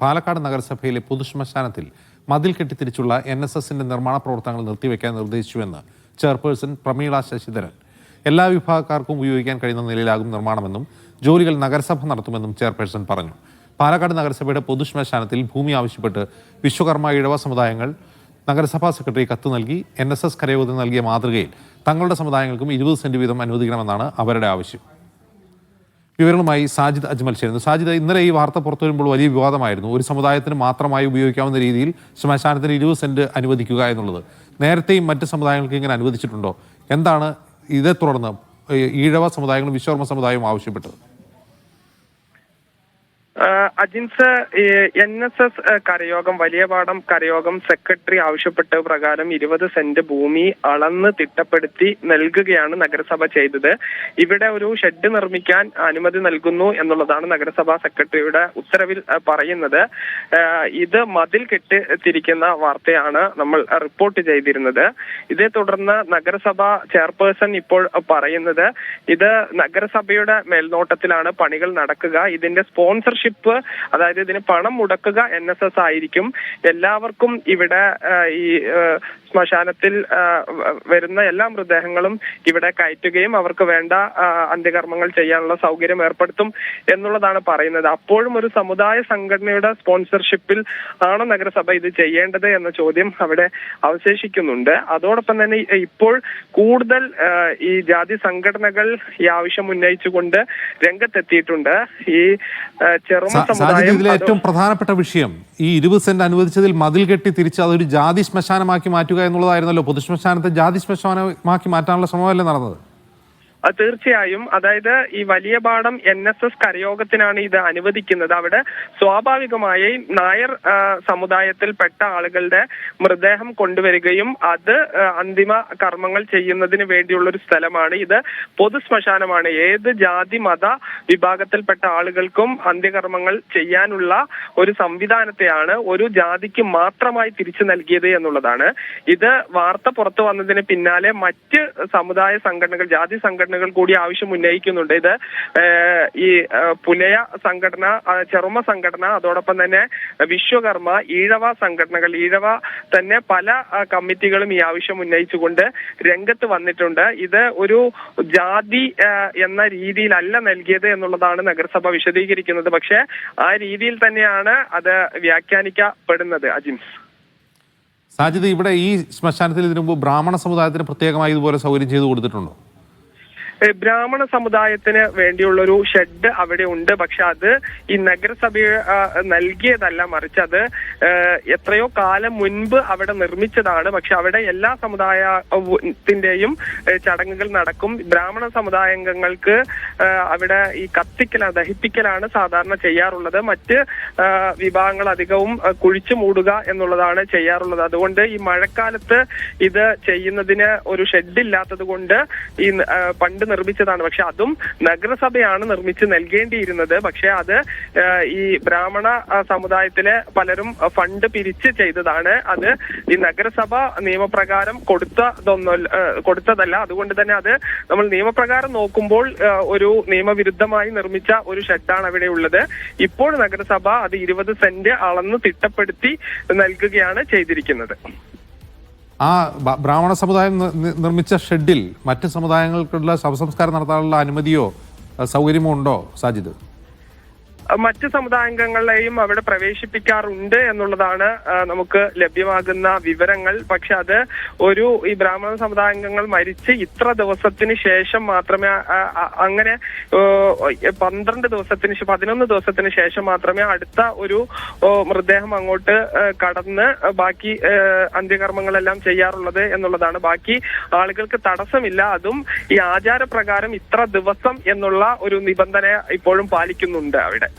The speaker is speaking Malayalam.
പാലക്കാട് നഗരസഭയിലെ പൊതുശ്മശാനത്തിൽ മതിൽ കെട്ടിത്തിരിച്ചുള്ള എൻ എസ് എസിന്റെ നിർമ്മാണ പ്രവർത്തനങ്ങൾ നിർത്തിവെക്കാൻ നിർദ്ദേശിച്ചുവെന്ന് ചെയർപേഴ്സൺ പ്രമീള ശശിധരൻ. എല്ലാ വിഭാഗക്കാർക്കും ഉപയോഗിക്കാൻ കഴിയുന്ന നിലയിലാകും നിർമ്മാണമെന്നും ജോലികൾ നഗരസഭ നടത്തുമെന്നും ചെയർപേഴ്സൺ പറഞ്ഞു. പാലക്കാട് നഗരസഭയുടെ പൊതുശ്മശാനത്തിൽ ഭൂമി ആവശ്യപ്പെട്ട് വിശ്വകർമ്മ ഇഴവ സമുദായങ്ങൾ നഗരസഭാ സെക്രട്ടറി കത്ത് നൽകി എൻ എസ് എസ് കരയോഗത്തിന് നൽകിയ മാതൃകയിൽ തങ്ങളുടെ സമുദായങ്ങൾക്കും ഇരുപത് സെന്റ് വീതം അനുവദിക്കണമെന്നാണ് അവരുടെ ആവശ്യം. വിവരങ്ങളുമായി സാജിദ് അജ്മൽ ചേരുന്നു. സാജിദ് ഇന്നലെ ഈ വാർത്ത പുറത്തു വരുമ്പോൾ വലിയ വിവാദമായിരുന്നു. ഒരു സമുദായത്തിന് മാത്രമായി ഉപയോഗിക്കാവുന്ന രീതിയിൽ ശ്മശാനത്തിന് ഇരുപത് സെന്റ് അനുവദിക്കുക എന്നുള്ളത്. നേരത്തെയും മറ്റ് സമുദായങ്ങൾക്ക് ഇങ്ങനെ അനുവദിച്ചിട്ടുണ്ടോ? എന്താണ് ഇതേ തുടർന്ന് ഈഴവ സമുദായങ്ങളും വിശ്വകർമ്മ സമുദായവും ആവശ്യപ്പെട്ടത്? അജിൻസ് എൻ എസ് എസ് കരയോഗം വലിയ പാടം കരയോഗം സെക്രട്ടറി ആവശ്യപ്പെട്ട പ്രകാരം ഇരുപത് സെന്റ് ഭൂമി അളന്ന് തിട്ടപ്പെടുത്തി നൽകുകയാണ് നഗരസഭ ചെയ്തത്. ഇവിടെ ഒരു ഷെഡ് നിർമ്മിക്കാൻ അനുമതി നൽകുന്നു എന്നുള്ളതാണ് നഗരസഭാ സെക്രട്ടറിയുടെ ഉത്തരവിൽ പറയുന്നത്. ഇത് മതിൽ കെട്ടിത്തിരിക്കുന്ന വാർത്തയാണ് നമ്മൾ റിപ്പോർട്ട് ചെയ്തിരുന്നത്. ഇതേ തുടർന്ന് നഗരസഭ ചെയർപേഴ്സൺ ഇപ്പോൾ പറയുന്നത് ഇത് നഗരസഭയുടെ മേൽനോട്ടത്തിലാണ് പണികൾ നടക്കുക. ഇതിന്റെ സ്പോൺസർഷിപ്പ് അതായത് ഇതിന് പണം മുടക്കുക എൻ ആയിരിക്കും. എല്ലാവർക്കും ഇവിടെ ഈ ശ്മശാനത്തിൽ വരുന്ന എല്ലാ മൃതദേഹങ്ങളും ഇവിടെ കയറ്റുകയും അവർക്ക് വേണ്ട അന്ത്യകർമ്മങ്ങൾ ചെയ്യാനുള്ള സൗകര്യം ഏർപ്പെടുത്തും എന്നുള്ളതാണ് പറയുന്നത്. അപ്പോഴും ഒരു സമുദായ സംഘടനയുടെ സ്പോൺസർഷിപ്പിൽ ആണോ നഗരസഭ ഇത് ചെയ്യേണ്ടത് എന്ന ചോദ്യം അവിടെ അവശേഷിക്കുന്നുണ്ട്. അതോടൊപ്പം തന്നെ ഇപ്പോൾ കൂടുതൽ ഈ ജാതി സംഘടനകൾ ഈ ആവശ്യം ഉന്നയിച്ചുകൊണ്ട് രംഗത്തെത്തിയിട്ടുണ്ട്. ഈ ചെറുമ സമുദായം ഇതിലെ ഏറ്റവും പ്രധാനപ്പെട്ട വിഷയം ഈ ഇരുപത് സെന്റ് അനുവദിച്ചതിൽ മതിൽ കെട്ടി തിരിച്ച് അതൊരു ജാതി ശ്മശാനമാക്കി മാറ്റുക എന്നുള്ളതായിരുന്നല്ലോ. പൊതുശ്മശാനത്തെ ജാതി ശ്മശാനമാക്കി മാറ്റാനുള്ള ശ്രമമല്ലേ നടന്നത്? തീർച്ചയായും. അതായത് ഈ വലിയ പാടം എൻ എസ് എസ് കരയോഗത്തിനാണ് ഇത് അനുവദിക്കുന്നത്. അവിടെ സ്വാഭാവികമായി നായർ സമുദായത്തിൽപ്പെട്ട ആളുകളുടെ മൃതദേഹം കൊണ്ടുവരികയും അത് അന്തിമ കർമ്മങ്ങൾ ചെയ്യുന്നതിന് വേണ്ടിയുള്ള ഒരു സ്ഥലമാണ് ഇത്. പൊതു ശ്മശാനമാണ്. ഏത് ജാതി മത വിഭാഗത്തിൽപ്പെട്ട ആളുകൾക്കും അന്ത്യകർമ്മങ്ങൾ ചെയ്യാനുള്ള ഒരു സംവിധാനത്തെയാണ് ഒരു ജാതിക്ക് മാത്രമായി തിരിച്ചു നൽകിയത് എന്നുള്ളതാണ്. ഇത് വാർത്ത പുറത്തു വന്നതിന് പിന്നാലെ മറ്റ് സമുദായ സംഘടനകൾ ജാതി സംഘടനകൾ കൂടി ആവശ്യം ഉന്നയിക്കുന്നുണ്ട്. ഇത് ഈ പുലയ സംഘടന ചെറുമ സംഘടന അതോടൊപ്പം തന്നെ വിശ്വകർമ്മ ഈഴവ സംഘടനകൾ ഈഴവ തന്നെ പല കമ്മിറ്റികളും ഈ ആവശ്യം ഉന്നയിച്ചുകൊണ്ട് രംഗത്ത് വന്നിട്ടുണ്ട്. ഇത് ഒരു ജാതി എന്ന രീതിയിലല്ല നൽകിയത് എന്നുള്ളതാണ് നഗരസഭ വിശദീകരിക്കുന്നത്. പക്ഷേ ആ രീതിയിൽ തന്നെയാണ് അത് വ്യാഖ്യാനിക്കപ്പെടുന്നത്. അജിംസ് സാജിദ് ഇവിടെ ഈ ശ്മശാനത്തിൽ ഇതിനു മുമ്പ് ബ്രാഹ്മണ സമുദായത്തിന് പ്രത്യേകമായി ഇതുപോലെ സൗകര്യം ചെയ്തു കൊടുത്തിട്ടുണ്ടോ? ബ്രാഹ്മണ സമുദായത്തിന് വേണ്ടിയുള്ള ഒരു ഷെഡ് അവിടെ ഉണ്ട്. പക്ഷെ അത് ഈ നഗരസഭ നൽകിയതല്ല. മറിച്ച് അത് എത്രയോ കാലം മുൻപ് അവിടെ നിർമ്മിച്ചതാണ്. പക്ഷെ അവിടെ എല്ലാ സമുദായത്തിന്റെയും ചടങ്ങുകൾ നടക്കും. ബ്രാഹ്മണ സമുദായാംഗങ്ങൾക്ക് അവിടെ ഈ കത്തിക്കലാണ് ദഹിപ്പിക്കലാണ് സാധാരണ ചെയ്യാറുള്ളത്. മറ്റ് വിഭാഗങ്ങൾ അധികവും കുഴിച്ചു മൂടുക എന്നുള്ളതാണ് ചെയ്യാറുള്ളത്. അതുകൊണ്ട് ഈ മഴക്കാലത്ത് ഇത് ചെയ്യുന്നതിന് ഒരു ഷെഡ് ഇല്ലാത്തത് കൊണ്ട് ഈ പണ്ട് നിർമ്മിച്ചതാണ്. പക്ഷെ അതും നഗരസഭയാണ് നിർമ്മിച്ച് നൽകേണ്ടിയിരുന്നത്. പക്ഷെ അത് ഈ ബ്രാഹ്മണ സമുദായത്തിലെ പലരും ഫണ്ട് പിരിച്ച് ചെയ്തതാണ് അത് ഈ നഗരസഭ നിയമപ്രകാരം കൊടുത്തതൊന്നല്ല കൊടുത്തതല്ല. അതുകൊണ്ട് തന്നെ അത് നമ്മൾ നിയമപ്രകാരം നോക്കുമ്പോൾ ഒരു നിയമവിരുദ്ധമായി നിർമ്മിച്ച ഒരു ഷെഡാണ് അവിടെ ഉള്ളത്. ഇപ്പോൾ നഗരസഭ അത് ഇരുപത് സെന്റ് അളന്ന് തിട്ടപ്പെടുത്തി നൽകുകയാണ് ചെയ്തിരിക്കുന്നത്. ആ ബ്രാഹ്മണ സമുദായം നിർമ്മിച്ച ഷെഡിൽ മറ്റ് സമുദായങ്ങൾക്കുള്ള ശവസംസ്കാരം നടത്താനുള്ള അനുമതിയോ സൗകര്യമോ ഉണ്ടോ സാജിദ്? മറ്റ് സമുദായാംഗങ്ങളെയും അവിടെ പ്രവേശിപ്പിക്കാറുണ്ട് എന്നുള്ളതാണ് നമുക്ക് ലഭ്യമാകുന്ന വിവരങ്ങൾ. പക്ഷെ അത് ഒരു ഈ ബ്രാഹ്മണ സമുദായാംഗങ്ങൾ മരിച്ച് ഇത്ര ദിവസത്തിന് ശേഷം മാത്രമേ അങ്ങനെ പന്ത്രണ്ട് ദിവസത്തിന് പതിനൊന്ന് ദിവസത്തിന് ശേഷം മാത്രമേ അടുത്ത ഒരു മൃതദേഹം അങ്ങോട്ട് കടന്ന് ബാക്കി അന്ത്യകർമ്മങ്ങളെല്ലാം ചെയ്യാറുള്ളത് എന്നുള്ളതാണ്. ബാക്കി ആളുകൾക്ക് തടസ്സമില്ല. അതും ഈ ആചാരപ്രകാരം ഇത്ര ദിവസം എന്നുള്ള ഒരു നിബന്ധന ഇപ്പോഴും പാലിക്കുന്നുണ്ട് അവിടെ.